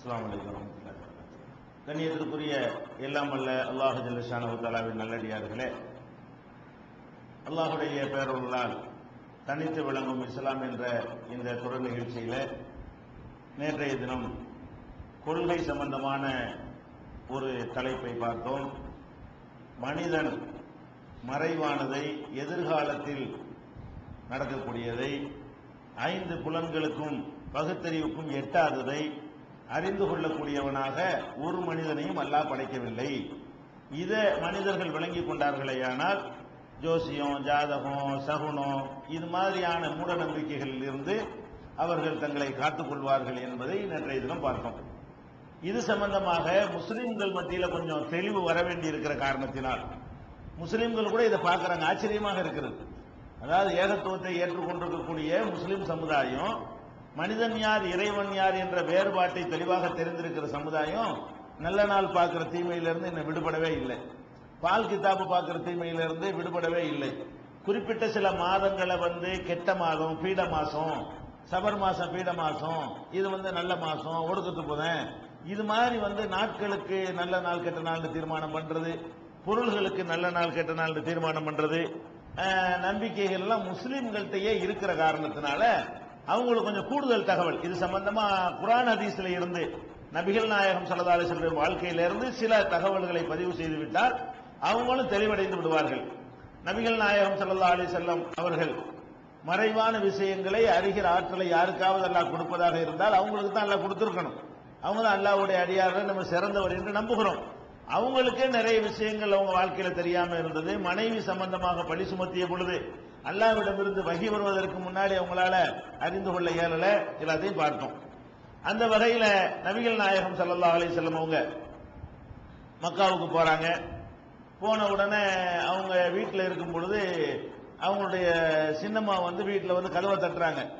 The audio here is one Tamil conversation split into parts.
அஸ்லாம் வலைக்கம் கண்ணியத்திற்குரிய எல்லாம் அல்ல அல்லாஹு ஜல்லஷானு தஆலாவின் நல்லடியார்களே அல்லாஹுடைய பேரொருளால் தனித்து விளங்கும் இஸ்லாம் என்ற இந்த தொடர் நிகழ்ச்சியில நேற்றைய தினம் கொள்கை சம்பந்தமான ஒரு தலைப்பை பார்த்தோம். மனிதன் மறைவானதை எதிர்காலத்தில் நடக்கக்கூடியதை ஐந்து புலன்களுக்கும் பகுத்தறிவுக்கும் எட்டாததை அறிந்து கொள்ளக்கூடியவனாக ஒரு மனிதனையும் அல்லாஹ் படைக்கவில்லை. இதை மனிதர்கள் விளங்கி கொண்டார்களேயானால் ஜோசியம் ஜாதகம் சகுனம் இது மாதிரியான மூட நம்பிக்கைகளில் இருந்து அவர்கள் தங்களை காத்துக்கொள்வார்கள் என்பதை நேற்றைய தினம் பார்த்தோம். இது சம்பந்தமாக முஸ்லிம்கள் மத்தியில் கொஞ்சம் தெளிவு வர வேண்டி இருக்கிற காரணத்தினால் முஸ்லிம்கள் கூட இதை பார்க்குறாங்க. ஆச்சரியமாக இருக்கிறது அதாவது ஏகத்துவத்தை ஏற்றுக்கொண்டிருக்கக்கூடிய முஸ்லிம் சமுதாயம் மனிதன் யார் இறைவன் யார் என்ற வேறுபாட்டை தெளிவாக தெரிந்திருக்கிற சமுதாயம் நல்ல நாள் பார்க்கிற தீமையிலிருந்து இன்னும் விடுபடவே இல்லை. பால் கிதாபு பார்க்கிற தீமையிலிருந்து விடுபடவே இல்லை. குறிப்பிட்ட சில மாதங்களை வந்து கெட்ட மாதம் பீட மாதம் சபர் மாதம் பீட மாதம் இது வந்து நல்ல மாதம் ஒடுக்கத்து போதேன் இது மாதிரி வந்து நாட்களுக்கு நல்ல நாள் கெட்ட நாள் தீர்மானம் பண்ணுறது பொருள்களுக்கு நல்ல நாள் கெட்ட நாள் தீர்மானம் பண்ணுறது நம்பிக்கைகள்லாம் முஸ்லீம்கள்கிட்டயே இருக்கிற காரணத்தினால அவங்களுக்கு கொஞ்சம் கூடுதல் தகவல். இது சம்பந்தமா குரான் ஹதீஸ்ல இருந்து நபிகள் நாயகம் சல்லா அலைஹி வாழ்க்கையிலிருந்து வாழ்க்கையில இருந்து சில தகவல்களை பதிவு செய்து விட்டால் அவங்களும் தெளிவடைந்து விடுவார்கள். நபிகள் நாயகம் சல்லா அலி செல்லம் அவர்கள் மறைவான விஷயங்களை அறிகிற ஆற்றலை யாருக்காவது அல்லாஹ் கொடுப்பதாக இருந்தால் அவங்களுக்கு தான் அல்லாஹ் கொடுத்துருக்கணும். அவங்க தான் அல்லாவுடைய அடியார்கள் நம்ம சிறந்தவர் என்று நம்புகிறோம். அவங்களுக்கே நிறைய விஷயங்கள் அவங்க வாழ்க்கையில தெரியாம இருந்தது. மனைவி சம்பந்தமாக பழி சுமத்திய பொழுது அல்லாவிடமிருந்து வகி வருவதற்கு முன்னாடி அவங்களால அறிந்து கொள்ள இயலல எல்லாத்தையும் பார்த்தோம். அந்த வகையில நபிகள் நாயகம் சல்லா அலி செல்லம் அவங்க மக்காவுக்கு போறாங்க. போன உடனே அவங்க வீட்டில் இருக்கும் பொழுது அவங்களுடைய சின்னம்மா வந்து வீட்டில் வந்து கதவை தட்டுறாங்க.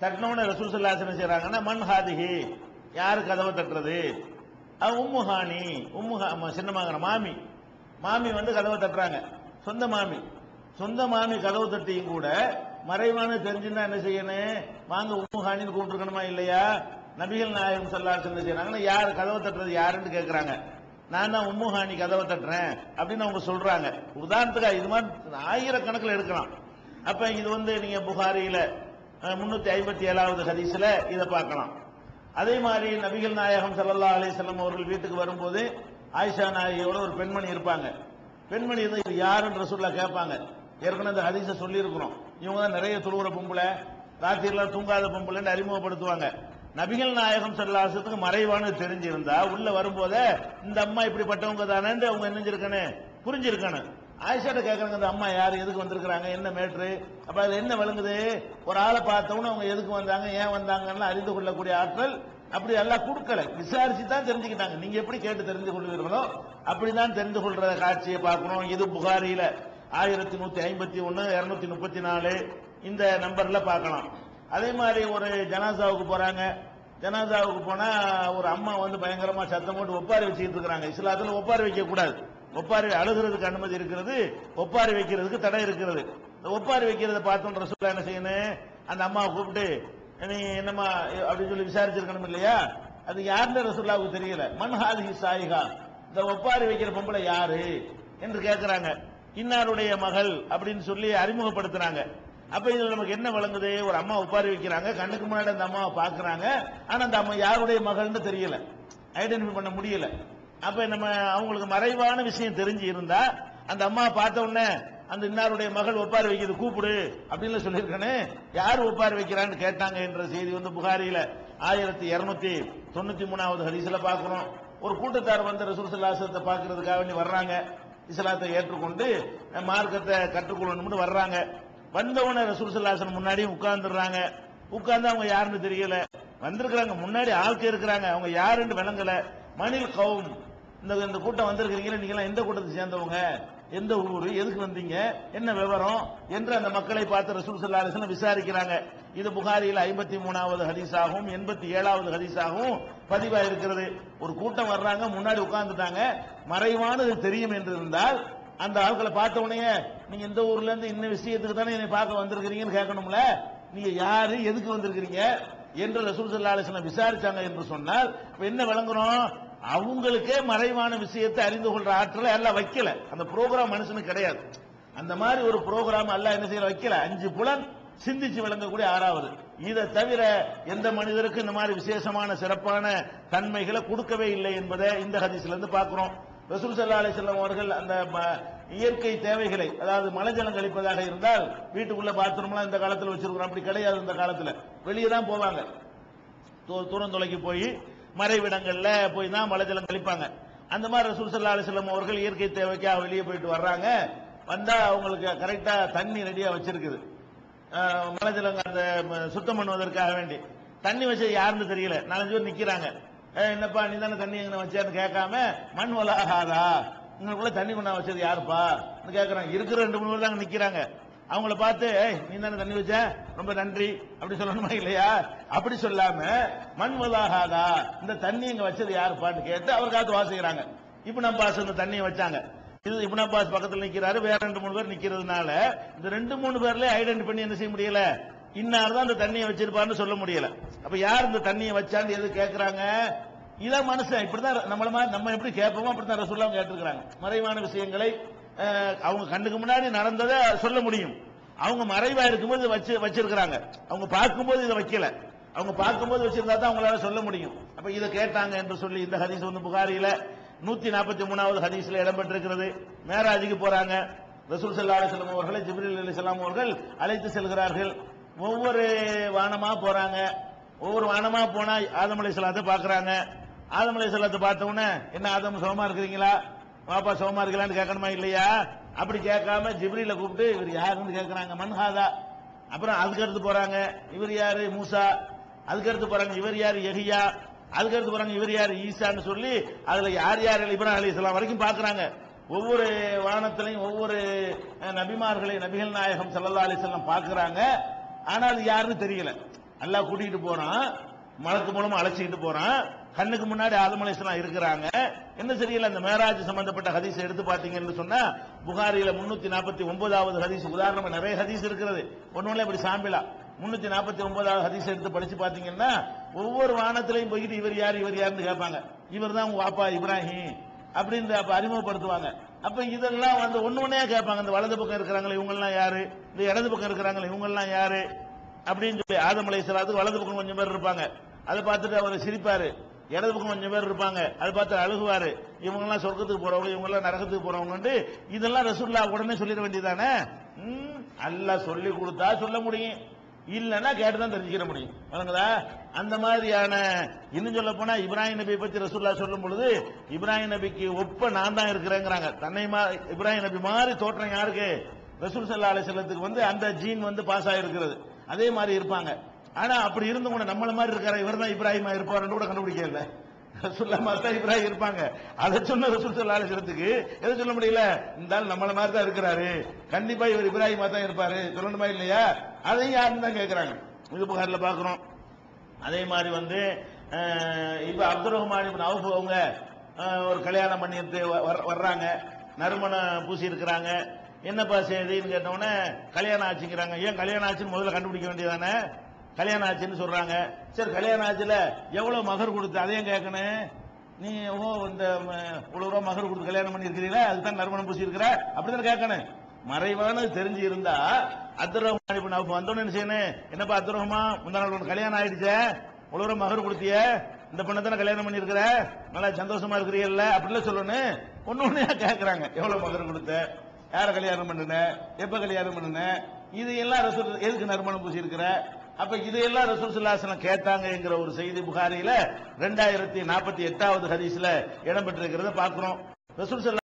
தட்டினவுடனே உடனே ரசூல் என்ன மண் ஹாதிகி யார் கதவை தட்டுறது? உம்முஹானி உம்முஹா ஹானி சின்னமாங்கிற மாமி. மாமி வந்து கதவை தட்டுறாங்க. சொந்த மாமி. சொந்த கதவு தட்டியும் கூட மறைவான தெரிஞ்சுன்னா என்ன செய்யணும் வாங்க உம்மு கூப்பிட்டுருக்கணுமா இல்லையா? நபிகள் நாயகம் சொல்லாஸ் என்ன செய்யறாங்கன்னா யார் கதவை தட்டுறது யாருன்னு கேட்கறாங்க நான் தான் உம்முஹானி கதவை தட்டுறேன் அப்படின்னு அவங்க சொல்றாங்க. உதாரணத்துக்கு இது மாதிரி ஆயிரக்கணக்கில் எடுக்கலாம். அப்ப இது வந்து நீங்க புகாரியில முன்னூத்தி ஐம்பத்தி ஏழாவது ஹதீஸ்ல இதை பார்க்கலாம். அதே மாதிரி நபிகள் நாயகம் சல்லா அலிசல்லம் அவர்கள் வீட்டுக்கு வரும்போது ஆயிஷா நாயகியோட ஒரு பெண்மணி இருப்பாங்க. பெண்மணி இருந்து இது யாருன்னு சொல்ல கேட்பாங்க. ஏற்கனவே இந்த ஹதீஸை சொல்லியிருக்கிறோம். இவங்க தான் நிறைய துளுவுற பொம்பளை. ராத்திரிலாம் தூங்காத பொம்பளைன்னு அறிமுகப்படுத்துவாங்க. நபிகள் நாயகம் செல்லாசத்துக்கு மறைவானது தெரிஞ்சிருந்தா உள்ள வரும்போதே இந்த அம்மா இப்படிப்பட்டவங்க தானே அவங்க என்னஞ்சிருக்கணும் புரிஞ்சிருக்கானு ஆயிஷாட்ட கேட்கறாங்க இந்த அம்மா யார் எதுக்கு வந்திருக்கிறாங்க என்ன மேட்ரு? அப்ப அதுல என்ன விளங்குது? ஒரு ஆளை பார்த்தவொன்னு அவங்க எதுக்கு வந்தாங்க ஏன் வந்தாங்கன்னு அறிந்து கொள்ளக்கூடிய ஆற்றல் அப்படி எல்லாம் கொடுக்கல. விசாரிச்சு தான் தெரிஞ்சுக்கிட்டாங்க. நீங்க எப்படி கேட்டு தெரிந்து கொள்வீர்களோ அப்படிதான் தெரிந்து கொள்ற காட்சியை பார்க்கணும் இது புகாரியில. ஆயிரத்தி நூத்தி ஐம்பத்தி ஒன்னு இருநூத்தி முப்பத்தி நாலு இந்த நம்பர்ல பார்க்கலாம். அதே மாதிரி ஒரு ஜனாசாவுக்கு போறாங்க. ஜனாசாவுக்கு போனா ஒரு அம்மா வந்து பயங்கரமா சத்தம் போட்டு ஒப்பாரி வச்சுக்கிட்டு இருக்கிறாங்க. இஸ்லாத்துல ஒப்பாரி வைக்க கூடாது ஒப்பாரி அழுகிறதுக்கு அனுமதி இருக்கிறது. ஒப்பாரி வைக்கிறதுக்கு தடை இருக்கிறது. இந்த ஒப்பாரி வைக்கிறத பார்த்தோம் ரசூலா என்ன செய்யணும்? அந்த அம்மாவை கூப்பிட்டு நீ என்னம்மா அப்படின்னு சொல்லி விசாரிச்சிருக்கணும் இல்லையா? அது யாருன்னு ரசூல்லாவுக்கு தெரியல. மன்ஹாதி சாயிகா இந்த ஒப்பாரி வைக்கிற பொம்பளை யாரு? என்று கேட்கிறாங்க இன்னாருடைய மகள் அப்படின்னு சொல்லி அறிமுகப்படுத்துறாங்க. அப்ப இதுல நமக்கு என்ன வழங்குது ஒரு அம்மா உப்பாரி வைக்கிறாங்க கண்ணுக்கு முன்னாடி அந்த அம்மாவை பாக்குறாங்க ஆனா அந்த அம்மா யாருடைய மகள்னு தெரியல. ஐடென்டிஃபை பண்ண முடியல. அப்ப நம்ம அவங்களுக்கு மறைவான விஷயம் தெரிஞ்சு இருந்தா அந்த அம்மா பார்த்த உடனே அந்த இன்னாருடைய மகள் ஒப்பாரி வைக்கிறது கூப்பிடு அப்படின்னு சொல்லியிருக்கேன்னு யார் ஒப்பாரி வைக்கிறான்னு கேட்டாங்க என்ற செய்தி வந்து புகாரியில ஆயிரத்தி இருநூத்தி தொண்ணூத்தி மூணாவது ஹரிசில பாக்குறோம். ஒரு கூட்டத்தார் வந்து ரசூல் சல்லாசத்தை பாக்குறதுக்காக வேண்டி வர்றாங்க. இஸ்லாத்தை ஏற்றுக்கொண்டு மார்க்கத்தை கற்றுக்கொள்ளணும்னு வர்றாங்க. வந்தவன ரசூல் சல்லாசன் முன்னாடி உட்கார்ந்துடுறாங்க. உட்கார்ந்து அவங்க யாருன்னு தெரியல. வந்திருக்கிறாங்க. முன்னாடி ஆட்கள் இருக்கிறாங்க. அவங்க யாருன்னு விளங்கல. மணில் கவும் இந்த இந்த கூட்டம் வந்திருக்கிறீங்களா நீங்க எல்லாம் எந்த கூட்டத்தை சேர்ந்தவங்க? எந்த ஊரு எதுக்கு வந்தீங்க என்ன விவரம் என்று அந்த மக்களை பார்த்து ரசூல் ஸல்லல்லாஹு அலைஹி விசாரிக்கிறாங்க. இது புகாரியில் ஐம்பத்தி மூணாவது ஹதீஸாகவும் எண்பத்தி ஏழாவது ஹதீஸாகவும் பதிவாக இருக்கிறது ஒரு கூட்டம் வர்றாங்க முன்னாடி உட்கார்ந்துட்டாங்க. மறைவானது தெரியும் என்று இருந்தால் அந்த ஆட்களை பார்த்த உடனே நீங்க இந்த ஊர்ல இருந்து இந்த விஷயத்துக்கு தானே என்னை பார்க்க வந்திருக்கிறீங்கன்னு கேட்கணும்ல? நீங்க யாரு எதுக்கு வந்திருக்கிறீங்க? என்று ரசூல் ஸல்லல்லாஹு அலைஹி விசாரிச்சாங்க என்று சொன்னால் என்ன விளங்குறோம்? அவங்களுக்கே மறைவான விஷயத்தை அறிந்து கொள்ற ஆற்றலை எல்லாம் வைக்கல. அந்த ப்ரோக்ராம் மனுஷனுக்கு கிடையாது. அந்த மாதிரி ஒரு ப்ரோக்ராம் அல்ல என்ன செய்யற வைக்கல. அஞ்சு புலன் சிந்திச்சு விளங்கக்கூடிய ஆறாவது. இதை தவிர எந்த மனிதருக்கும் இந்த மாதிரி விசேஷமான சிறப்பான தன்மைகளை கொடுக்கவே இல்லை என்பதை இந்த ஹதீஸ்ல இருந்து பார்க்கிறோம். ரசூல் சல்லா அலி செல்லம் அவர்கள் அந்த ம- இயற்கை தேவைகளை அதாவது மலைஜலம் கழிப்பதாக இருந்தால் வீட்டுக்குள்ள பாத்ரூம்லாம் இந்த காலத்தில் வச்சிருக்கிறோம். அப்படி கிடையாது இந்த காலத்தில். வெளியே தான் போவாங்க. தூ- தூரம் தொலைக்கு போய் மறைவிடங்கள்ல போய் தான் மலைஜலம் கழிப்பாங்க. அந்த மாதிரி ரசூல் சல்லா அலிஸ்லம் அவர்கள் இயற்கை தேவைக்காக வெளியே போயிட்டு வர்றாங்க. வந்தா அவங்களுக்கு கரெக்டா தண்ணி ரெடியா வச்சிருக்குது. அஹ், மலைஜலம் அந்த சுத்தம் பண்ணுவதற்காக வேண்டி. தண்ணி வச்சது யாருன்னு தெரியல. நாலஞ்சு பேர் நிக்கிறாங்க. என்னப்பா நீ தானே தண்ணி எங்க வச்சான்னு கேட்காம மண் வளாகாதா உங்களுக்குள்ள தண்ணி கொண்டா வச்சது யாருப்பா? கேட்கறாங்க இருக்கிற ரெண்டு மூணு பேர் தாங்க நிக்கிறாங்க. அவங்கள பார்த்து "ஏய், நீ தானே தண்ணி வச்ச? ரொம்ப நன்றி. அப்படி சொல்லணுமா இல்லையா? அப்படி சொல்லாம மண் வளாகாதா? இந்த தண்ணி இங்க வச்சது யாருப்பான்னு கேட்டு அவர் காத்து வாசிக்கிறாங்க. இப்ப நம்ம பாஸ் இந்த தண்ணியை வச்சாங்க. இது இப்னு அப்பாஸ் பக்கத்தில் நிக்கிறாரு வேற ரெண்டு மூணு பேர் நிக்கிறதுனால இந்த ரெண்டு மூணு பேர்ல ஐடென்டி பண்ணி என்ன செய்ய முடியல? இன்னார் தான் இந்த தண்ணியை வச்சிருப்பான்னு சொல்ல முடியல. அப்ப யார் இந்த தண்ணியை வச்சான்னு எது கேட்கறாங்க இதான் மனுஷன் இப்படிதான் நம்மள மாதிரி நம்ம எப்படி கேட்போமோ அப்படித்தான் ரசூல்லாம் கேட்டிருக்கிறாங்க. மறைவான விஷயங்களை அவங்க கண்ணுக்கு முன்னாடி நடந்ததை சொல்ல முடியும். அவங்க மறைவா இருக்கும்போது வச்சு வச்சிருக்கிறாங்க. அவங்க பார்க்கும்போது இதை வைக்கல. அவங்க பார்க்கும்போது வச்சிருந்தா தான் அவங்களால சொல்ல முடியும். அப்ப இதை கேட்டாங்க என்று சொல்லி இந்த ஹதீஸ் வந்து புகாரியில நூத்தி நாற்பத்தி மூணாவது ஹதீஸ்ல இடம்பெற்றிருக்கிறது. மேராஜுக்கு போறாங்க. ரசூல் சல்லா அலைஹி வஸல்லம் அவர்களை ஜிப்ரீல் அலைஹிஸ்ஸலாம் அவர்கள் அழைத்து செல்கிறார்கள். ஒவ்வொரு வானமா போறாங்க. ஒவ்வொரு வானமா போனா ஆதம் சலாத்தை பாக்குறாங்க ஆதம் சலாத்தை பார்த்த உடனே என்ன ஆதம் சுகமா இருக்கிறீங்களா? பாப்பா சோமா இருக்கலான்னு கேட்கணுமா இல்லையா? அப்படி கேட்காம ஜிப்ரீல கூப்பிட்டு இவர் யாருன்னு கேட்குறாங்க. மன்ஹாதா. அப்புறம் அதுக்கடுத்து போகிறாங்க போறாங்க. இவர் யாரு? மூசா. அதுக்கடுத்து போகிறாங்க போறாங்க. இவர் யாரு? எஹியா அதுக்கடுத்து போகிறாங்க போறாங்க. இவர் யார்? ஈசான்னு சொல்லி அதுல யார் யார்? இப்ராஹிம் இஸ்லாம் வரைக்கும் பார்க்குறாங்க. ஒவ்வொரு வானத்திலையும் ஒவ்வொரு நபிமார்களை நபிகள் நாயகம் சல்லா அலிஸ்லாம் வஸல்லம் ஆனால் அது யாருன்னு தெரியல. நல்லா கூட்டிகிட்டு போறான். மலக்கு மூலமா அழைச்சிக்கிட்டு போறான். கண்ணுக்கு முன்னாடி ஆதம் அலிஸ்லாம் இருக்கிறாங்க. என்ன சரியில்லை? அந்த மேராஜ் சம்பந்தப்பட்ட ஹதீஸ் எடுத்து பாத்தீங்கன்னு சொன்னா புகாரியில முன்னூத்தி நாற்பத்தி ஒன்பதாவது ஹதீஸ் உதாரணமா நிறைய ஹதீஸ் இருக்கிறது. ஒன்னு இப்படி சாம்பிளா. முன்னூத்தி நாற்பத்தி ஒன்பதாவது ஹதீஸ் எடுத்து படிச்சு பாத்தீங்கன்னா ஒவ்வொரு வானத்திலையும் போய்கிட்டு இவர் யார் இவர் யாருன்னு கேட்பாங்க. இவர் தான் உங்க வாப்பா இப்ராஹிம் அப்படின்னு அப்ப அறிமுகப்படுத்துவாங்க. அப்ப இதெல்லாம் வந்து ஒன்னு ஒண்ணே கேட்பாங்க. இந்த வலது பக்கம் இருக்கிறாங்களே இவங்கெல்லாம் யாரு? இந்த இடது பக்கம் இருக்கிறாங்களே இவங்கெல்லாம் யாரு? அப்படின்னு சொல்லி ஆதமலை அலைஹிஸ்ஸலாத்துக்கு வலது பக்கம் கொஞ்சம் பேர் இருப்பாங்க. அதை பார்த்துட்டு அவர் சிரிப்பாரு. இடது பக்கம் கொஞ்சம் பேர் இருப்பாங்க. அதை பார்த்து அழுகுவாரு. இவங்கெல்லாம் சொர்க்கத்துக்கு போறவங்க இவங்கெல்லாம் நரகத்துக்கு போறவங்க இதெல்லாம் ரசூல்லா உடனே சொல்லிட வேண்டியதானே? ம், அல்லாஹ் சொல்லி கொடுத்தா சொல்ல முடியும். இல்லன்னா கேட்டுதான் தெரிஞ்சுக்கிற முடியும். வழங்குதா அந்த மாதிரியான இன்னும் சொல்ல போனா இப்ராஹிம் நபியை பத்தி ரசூல்லா சொல்லும் பொழுது இப்ராஹிம் நபிக்கு ஒப்ப நான் தான் இருக்கிறேங்கிறாங்க. தன்னை மா இப்ராஹிம் நபி மாதிரி தோற்றம் யாருக்கு? ரசூல் சல்லா அலிசல்லத்துக்கு வந்து அந்த ஜீன் வந்து பாஸ் ஆகிருக்கிறது அதே மாதிரி இருப்பாங்க. ஆனா அப்படி இருந்தவங்க கூட நம்மள மாதிரி இருக்கிற இவர் தான் இப்ராஹிமா இருப்பாருன்னு கூட கண்டுபிடிக்க இல்ல. ரசூல்லா தான் இப்ராஹிம் இருப்பாங்க. அதை சொன்ன ரசூல் சல்லா அலிசல்லத்துக்கு எதை சொல்ல முடியல? இந்த ஆள் நம்மள மாதிரி தான் இருக்கிறாரு. கண்டிப்பா இவர் இப்ராஹிமா தான் இருப்பாரு. சொல்லணுமா இல்லையா? அதையும் யாருன்னு தான் கேட்கிறாங்க இது புகாரில் பாக்குறோம். அதே மாதிரி வந்து இப்போ இப்ப அப்துல் ரஹ்மான் அவுஃப் அவங்க ஒரு கல்யாணம் பண்ணிட்டு வ- வர்ற- வர்றாங்க. நறுமணம் பூசி இருக்கிறாங்க. என்னப்பா செய்தின்னு கேட்டவொடனே கல்யாணம் ஆச்சுங்கிறாங்க. ஏன் கல்யாணம் ஆச்சுன்னு முதல்ல கண்டுபிடிக்க வேண்டியதானே? கல்யாணம் ஆச்சுன்னு சொல்றாங்க. சரி கல்யாணம் ஆச்சுல எவ்வளவு மகர் கொடுத்து அதையும் கேட்கணும். நீ ஓ இந்த இவ்வளவு ரூபா மகர் கொடுத்து கல்யாணம் பண்ணிருக்கிறீங்களா அதுதான் நறுமணம் பூசி இருக்கிற அப்படிதான் கேட்கணும். மறைவானது தெரிஞ்சு இருந்தா அப்துல் இப்ப நான் வந்தோன்னு என்ன செய்யணும்? என்னப்பா அப்துல் ரஹ்மான் முந்தா நாள் கல்யாணம் ஆயிடுச்சே? இவ்வளவு மகர் கொடுத்திய? இந்த பொண்ணை தானே கல்யாணம் பண்ணிருக்கிற நல்லா சந்தோஷமா இருக்கிறீல்ல அப்படிலாம் சொல்லணும். ஒண்ணு ஒண்ணையா கேக்குறாங்க எவ்வளவு மகர் கொடுத்த? யார கல்யாணம் பண்ணுன? எப்ப கல்யாணம் பண்ணுன? இது எல்லாம் எதுக்கு நறுமணம் பூசி இருக்கிற அப்ப இதையெல்லாம் ரசூசுல்லாசனம் கேட்டாங்க என்கிற ஒரு செய்தி புகாரியில ரெண்டாயிரத்தி நாற்பத்தி எட்டாவது ஹதீஸ்ல இடம்பெற்றிருக்கிறத பார்க்கிறோம். ரசூல்